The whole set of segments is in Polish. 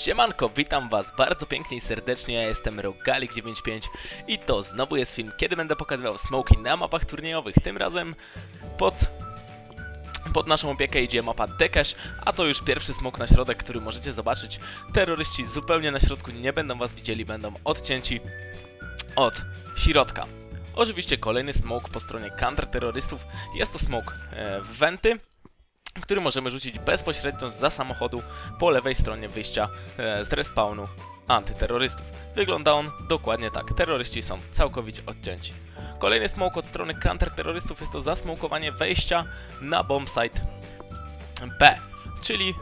Siemanko, witam was bardzo pięknie i serdecznie, ja jestem Rogalik95 i to znowu jest film, kiedy będę pokazywał smoki na mapach turniejowych, tym razem pod... Pod naszą opiekę idzie mapa Dekash, a to już pierwszy smok na środek, który możecie zobaczyć. Terroryści zupełnie na środku nie będą was widzieli, będą odcięci od środka. Oczywiście kolejny smok po stronie counter-terrorystów jest to smok e, w Wenty, który możemy rzucić bezpośrednio za samochodu po lewej stronie wyjścia e, z respawnu antyterrorystów. Wygląda on dokładnie tak. Terroryści są całkowicie odcięci. Kolejny smoke od strony counterterrorystów jest to zasmokowanie wejścia na bombsite B, czyli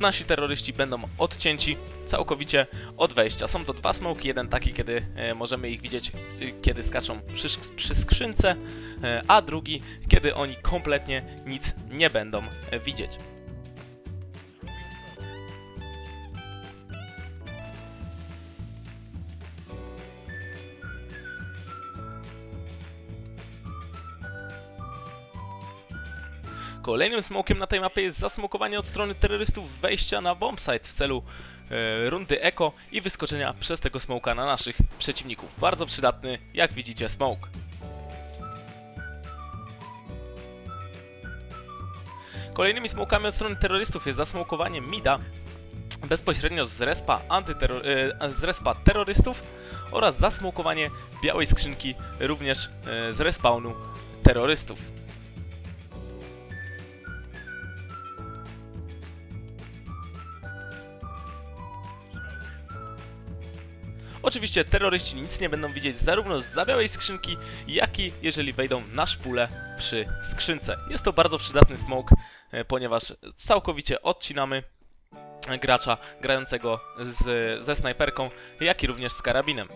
nasi terroryści będą odcięci całkowicie od wejścia. Są to dwa smoki, jeden taki, kiedy e, możemy ich widzieć, kiedy skaczą przy, przy skrzynce, e, a drugi, kiedy oni kompletnie nic nie będą e, widzieć. Kolejnym smokiem na tej mapie jest zasmokowanie od strony terrorystów wejścia na bombsite w celu e, rundy eko i wyskoczenia przez tego smoka na naszych przeciwników. Bardzo przydatny, jak widzicie, smoke. Kolejnymi smokami od strony terrorystów jest zasmokowanie mida bezpośrednio z respa, antyterror, e, z respa terrorystów oraz zasmokowanie białej skrzynki również e, z respawnu terrorystów. Oczywiście terroryści nic nie będą widzieć zarówno z zabiałej skrzynki, jak i jeżeli wejdą na szpulę przy skrzynce. Jest to bardzo przydatny smoke, ponieważ całkowicie odcinamy gracza grającego z, ze snajperką, jak i również z karabinem.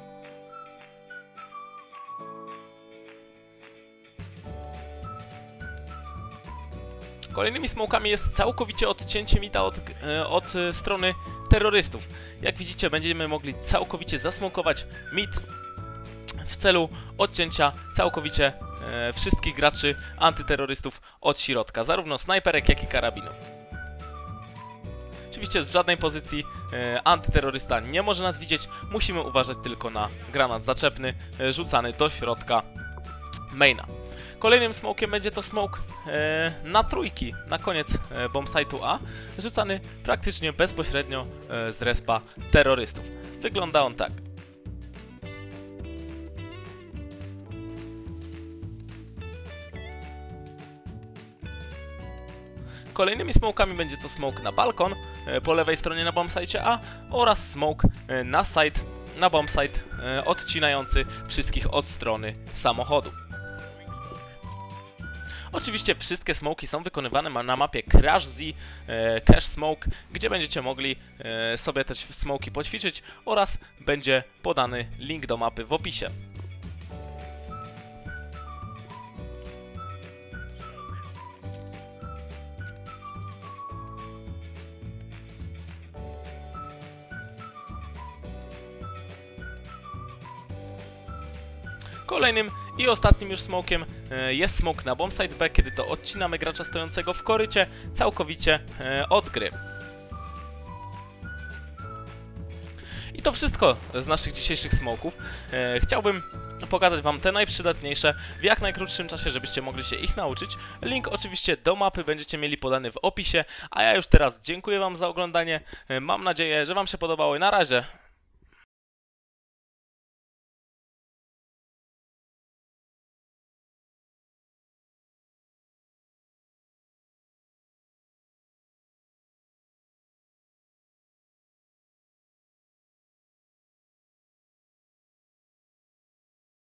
Kolejnymi smokami jest całkowicie odcięcie mida od, e, od strony terrorystów. Jak widzicie, będziemy mogli całkowicie zasmokować mid w celu odcięcia całkowicie e, wszystkich graczy antyterrorystów od środka, zarówno snajperek, jak i karabinu. Oczywiście z żadnej pozycji e, antyterrorysta nie może nas widzieć, musimy uważać tylko na granat zaczepny e, rzucany do środka maina. Kolejnym smokiem będzie to smoke e, na trójki, na koniec e, bombsite'u A, rzucany praktycznie bezpośrednio e, z respa terrorystów. Wygląda on tak. Kolejnymi smokami będzie to smoke na balkon e, po lewej stronie na bombsite A oraz smoke na site, na bombsite e, odcinający wszystkich od strony samochodu. Oczywiście wszystkie smoki są wykonywane na mapie Crash Z e, Cache Smoke, gdzie będziecie mogli e, sobie te smoki poćwiczyć oraz będzie podany link do mapy w opisie. Kolejnym i ostatnim już smokiem e, jest smok na bombsite B, kiedy to odcinamy gracza stojącego w korycie całkowicie e, od gry. I to wszystko z naszych dzisiejszych smoków. E, chciałbym pokazać Wam te najprzydatniejsze w jak najkrótszym czasie, żebyście mogli się ich nauczyć. Link oczywiście do mapy będziecie mieli podany w opisie, a ja już teraz dziękuję Wam za oglądanie. Mam nadzieję, że Wam się podobało i na razie.